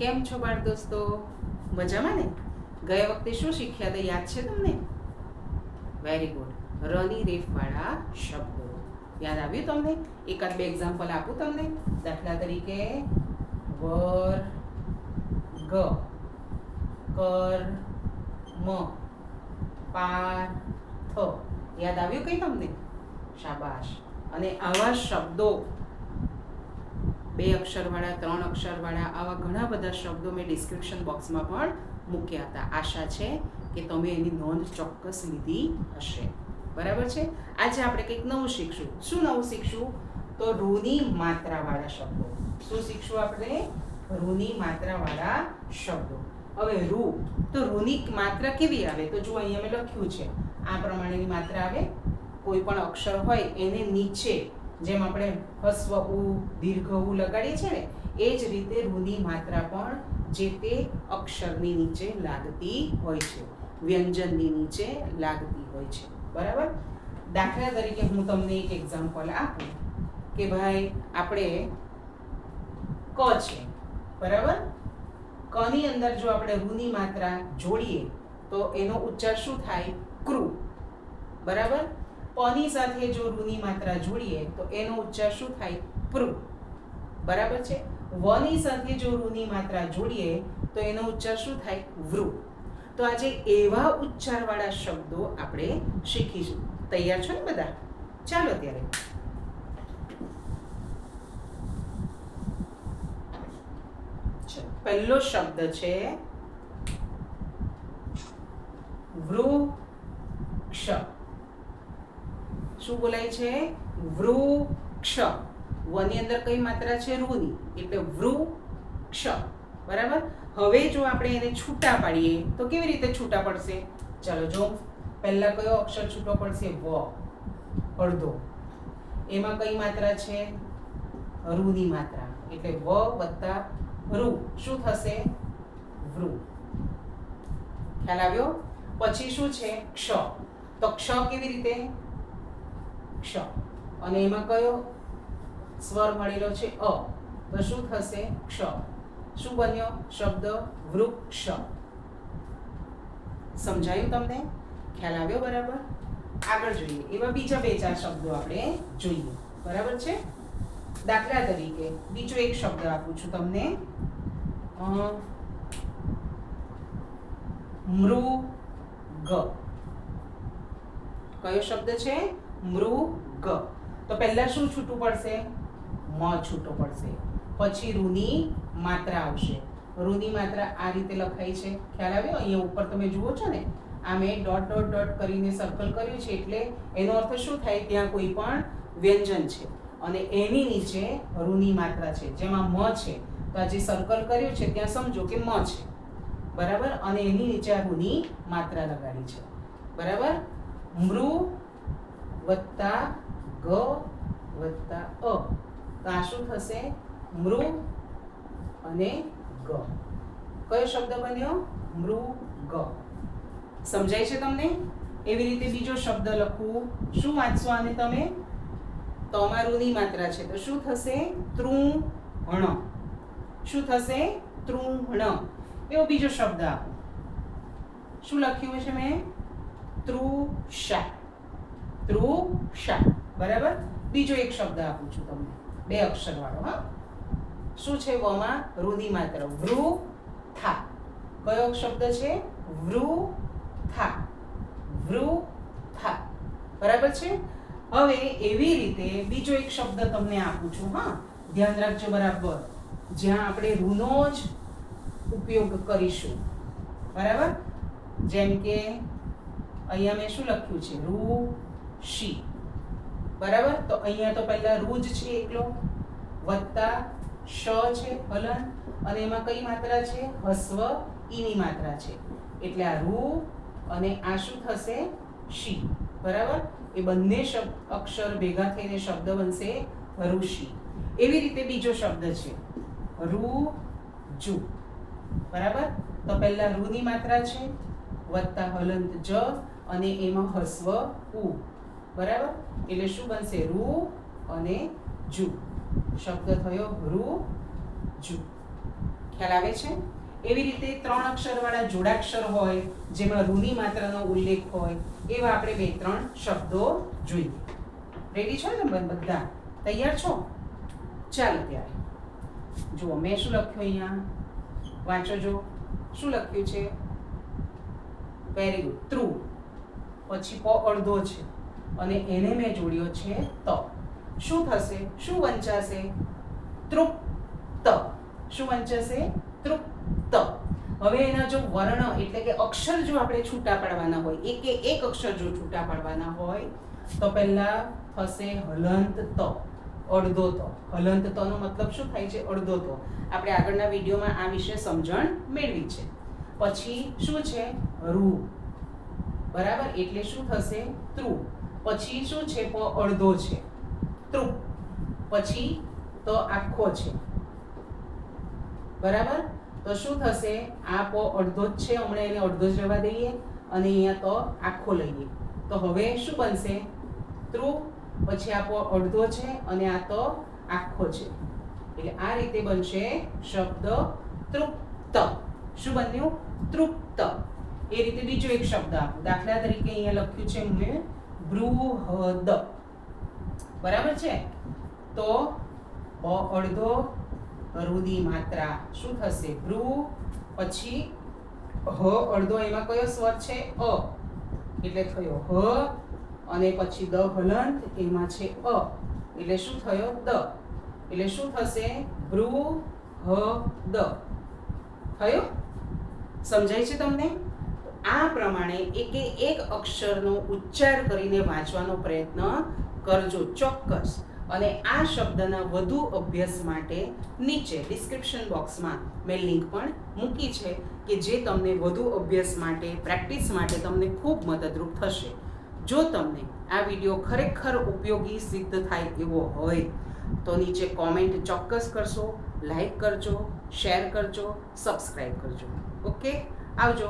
કેમ છો બાળ દોસ્તો? મજામાં ને? ગયા વખતે શું શીખ્યા હતા યાદ છે તમને? વેરી ગુડ રની રેફવાળા શબ્દો. યાદ આવ્યું તમને? એકાદ બે એક્ઝામ્પલ આપું તમને. દાખલા તરીકે, વર, ગ. કર, મ. પાર, થ. યાદ આવ્યું કંઈ તમને? શાબાશ. અને આવા શબ્દો બે અક્ષરવાળા, ત્રણ અક્ષરવાળા આવા ઘણા બધા શબ્દો મેં ડિસ્ક્રિપ્શન બોક્સમાં પણ મૂક્યા હતા. આશા છે કે તમે એની નોંધ ચોક્કસ લીધી હશે. બરાબર છે? આજે આપણે કંઈક નવું શીખશું. શું નવું શીખશું? તો રૂની માત્રાવાળા શબ્દો. શું શીખશું આપણે? રૂની માત્રાવાળા શબ્દો. હવે રૂ, તો રૂની માત્રા કેવી આવે? તો જો અહીંયા મેં લખ્યું છે. આ પ્રમાણેની માત્રા આવે. કોઈ પણ અક્ષર હોય, એને નીચે જેમ આપણે હસ્વ, ઉ, દીર્ઘ, ઉ લગાડીએ છીએ ને, એ જ રીતે રૂની માત્રા પણ જે તે અક્ષરની નીચે લાગતી હોય છે. વ્યંજનની નીચે લાગતી હોય છે. બરાબર? દાખલા તરીકે હું તમને એક એક્ઝામ્પલ આપું કે ભાઈ, આપણે ક છે. બરાબર? કની અંદર જો આપણે રૂની માત્રા જોડીએ, તો એનો ઉચ્ચાર શું થાય? ક્રુ બરાબર? પની સાથે જો રૂની માત્રા જોડીએ, તો એનો ઉચ્ચાર શું થાય? પ્રુ બરાબર છે? વની સાથે જો રૂની માત્રા જોડીએ, તો એનો ઉચ્ચાર શું થાય? વૃ. તો આજે એવા ઉચ્ચારવાળા શબ્દો આપણે શીખીશું. તૈયાર છો ને બધા? ચાલો ત્યારે. પહેલો શબ્દ છે વૃક્ષ. શું બોલાય છે? વૃક્ષ. વની અંદર કઈ માત્રા છે? રૂની એટલે વૃક્ષ. બરાબર? હવે જો આપણે એને છૂટા પાડીએ, તો કેવી રીતે છૂટા પડશે? ચાલો જો, પહેલા કયો અક્ષર છૂટો પડશે? વ. અડધો. એમાં કઈ માત્રા છે? રૂની માત્રા. એટલે વ વત્તા રૂ શું થશે? વૃ. ખ્યાલ આવ્યો? પછી શું છે? ક્ષ. તો ક્ષ કેવી રીતે? ક્ષ. અને એમાં કયો સ્વર મળેલો છે? અ. તો શું થશે? ક્ષ. શું બન્યો? શબ્દ વૃક્ષ. સમજાયું તમને? ખ્યાલ આવ્યો બરાબર? આગળ જોઈએ. એવા બીજા બે ચાર શબ્દો આપણે જોઈએ. બરાબર છે? દાખલા તરીકે બીજો એક શબ્દ આપું છું તમને. મૃગ. કયો શબ્દ છે? મૃગ. તો પહેલા શું છૂટું પડશે? મ છૂટો પડશે. પછી રૂની માત્રા આવશે. રૂની માત્રા આ રીતે લખાઈ છે. ખ્યાલ આવ્યો? અહીંયા ઉપર તમે જુઓ છો ને, આ મેં ડોટ ડોટ ડોટ કરીને સર્કલ કર્યું છે એટલે એનો અર્થ શું થાય? ત્યાં કોઈ પણ વ્યંજન છે. અને એની નીચે રૂની માત્રા છે. જેમાં મ છે. તો આ જે સર્કલ કર્યું છે, ત્યાં સમજો કે મ છે. બરાબર? અને એની નીચે આ રૂની માત્રા લગાડી છે. બરાબર? મૃ વત્તા ગ વત્તા અ. તો આ શું થશે? મૃ અને ગ. કયો શબ્દ બન્યો? મૃગ સમજાય છે તમને? એવી રીતે બીજો શબ્દ લખવું. શું વાંચશો આને તમે? તમારુંની માત્રા છે. તો શું થશે? તૃણ. શું થશે? તૃણ. એવો બીજો શબ્દ આપો. શું લખ્યું છે મેં? તૃષા. તૃષા બરાબર? બીજો એક શબ્દ આપું છું તમને. બે અક્ષર વાળો હા? શું છે વમાં? રૂની માત્ર વૃ થા કયો શબ્દ છે? વૃ થા વૃ થા બરાબર છે? હવે એવી રીતે બીજો એક શબ્દ તમને આપું છું, હા? ધ્યાન રાખજો બરાબર. જ્યાં આપણે ઋનો જ ઉપયોગ કરીશું. બરાબર? જેમ કે, અહીંયા મેં શું લખ્યું છે? ઋષિ બરાબર? તો અહીંયા તો પહેલા રૂજ છે એકલો, વત્તા શ છે હલન, અને એમાં કઈ માત્રા છે? હસ્વ, ઈની માત્રા છે. એટલે આ રૂ અને આ શું થશે? શી બરાબર? એ બંને શબ્દ અક્ષર ભેગા થઈને શબ્દ બનશે ઋષિ. એવી રીતે બીજો શબ્દ છે. રુજુ. બરાબર? તો પહેલા રૂની માત્રા છે, વત્તા હલંત જ, અને એમાં હસ્વ ઉ. બરાબર? એટલે શું બનશે? રૂ અને જુ. શબ્દ થયો રૂ, જુ. ખ્યાલ આવે છે? એવી રીતે ત્રણ અક્ષરવાળા જોડાક્ષર હોય, જેમાં રૂની માત્રાનો ઉલ્લેખ હોય, એવા આપણે બે ત્રણ શબ્દો જોઈએ. રેડી છો ને બધા? તૈયાર છો? ચાલો ત્યારે. જુઓ, મેં શું લખ્યું અહીંયા? વાંચો જો. શું લખ્યું છે? વેરી ગુડ ટ્રુ પછી પ અડધો છે. અને એને મેં જોડ્યો છે ત. શું થશે? શું વંચાશે? તૃપ્ત. શું વંચાશે? તૃપ્ત. હવે એના જો વર્ણ એટલે કે અક્ષર જો આપણે છૂટા પાડવાના હોય, એક એક અક્ષર જો છૂટા પાડવાના હોય, તો પહેલા થશે હલંત ત. અડધો ત. હલંત ત નો મતલબ શું થાય છે? અડધો ત. આપણે આગળના વિડીયોમાં આ વિશે સમજણ મેળવી છે. પછી શું છે? રૂ. બરાબર? એટલે શું થશે? ત્રુ પછી શું છે? પ અડધો છે. તૃપ પછી તો આખો છે. બરાબર? તો શું થશે? આ પ અડધો જ છે. હમણાં એને અડધો જ રહેવા દઈએ અને અહીંયા તો આખો લઈએ. તો હવે શું બનશે? તૃપ પછી આ પ અડધો છે અને આ તો આખો છે. એટલે આ રીતે બનશે શબ્દ તૃપ્ત. શું બન્યું? તૃપ્ત. એ રીતે બીજો એક શબ્દ આપો. દાખલા તરીકે અહીંયા લખ્યું છે મેં બૃહદ. બરાબર છે? તો અડધો રૂની માત્રા. શું થશે? બૃ પછી હ અડધો એમાં કયો સ્વર છે? અ. એટલે થયો હ, અને પછી દ હલંત એમાં છે અ. એટલે શું થયો? દ. એટલે શું થશે? બૃ હ દ થયો? સમજાય છે તમને? આ પ્રમાણે એકે એક અક્ષરનો ઉચ્ચાર કરીને વાંચવાનો પ્રયત્ન કરજો ચોક્કસ. અને આ શબ્દના વધુ અભ્યાસ માટે નીચે ડિસ્ક્રિપ્શન બોક્સમાં મેં લિંક પણ મૂકી છે કે જે તમને વધુ અભ્યાસ માટે પ્રેક્ટિસ માટે તમને ખૂબ મદદરૂપ થશે. જો તમને આ વીડિયો ખરેખર ઉપયોગી સિદ્ધ થાય એવો હોય, તો નીચે કોમેન્ટ ચોક્કસ કરશો લાઈક કરજો શેર કરજો સબસ્ક્રાઈબ કરજો. ઓકે આવજો.